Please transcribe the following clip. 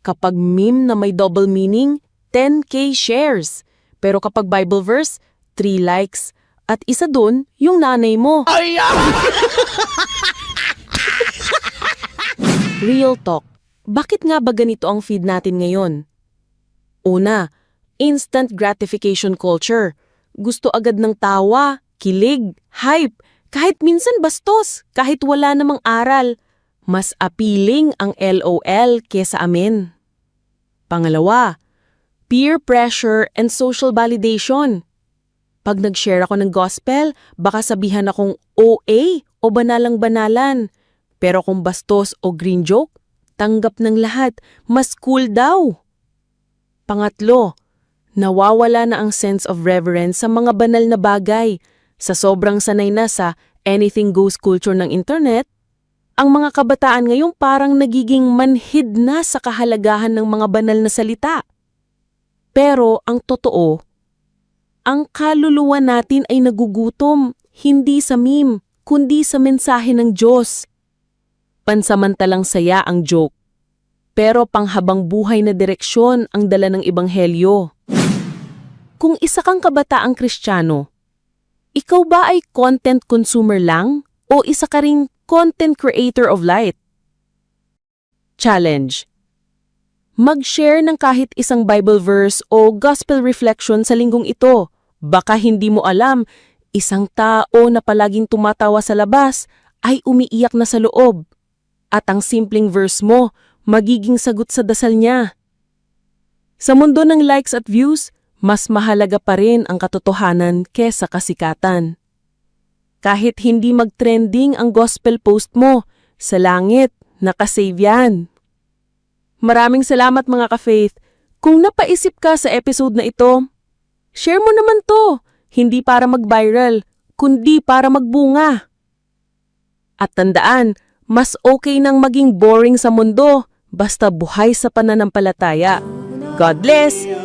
Kapag meme na may double meaning, 10k shares. Pero kapag Bible verse, 3 likes. At isa dun, yung nanay mo. Real talk. Bakit nga ba ganito ang feed natin ngayon? Una, instant gratification culture. Gusto agad ng tawa, kilig, hype, kahit minsan bastos, kahit wala namang aral. Mas appealing ang LOL kesa amin. Pangalawa, peer pressure and social validation. Pag nag-share ako ng gospel, baka sabihan akong OA o banalang-banalan. Pero kung bastos o green joke, tanggap ng lahat, mas cool daw. Pangatlo, nawawala na ang sense of reverence sa mga banal na bagay. Sa sobrang sanay na sa anything goes culture ng internet, ang mga kabataan ngayon parang nagiging manhid na sa kahalagahan ng mga banal na salita. Pero ang totoo, ang kaluluwa natin ay nagugutom, hindi sa meme, kundi sa mensahe ng Diyos. Pansamantalang saya ang joke, pero panghabang buhay na direksyon ang dala ng ebanghelyo. Kung isa kang kabataang kristyano, ikaw ba ay content consumer lang o isa ka ring content creator of light? Challenge. Mag-share ng kahit isang Bible verse o gospel reflection sa linggong ito. Baka hindi mo alam, isang tao na palaging tumatawa sa labas ay umiiyak na sa loob. At ang simpleng verse mo, magiging sagot sa dasal niya. Sa mundo ng likes at views, mas mahalaga pa rin ang katotohanan kesa kasikatan. Kahit hindi mag-trending ang gospel post mo, sa langit, nakasave yan. Maraming salamat mga ka-faith. Kung napaisip ka sa episode na ito, share mo naman to. Hindi para mag-viral, kundi para magbunga. At tandaan, mas okay nang maging boring sa mundo basta buhay sa pananampalataya. God bless!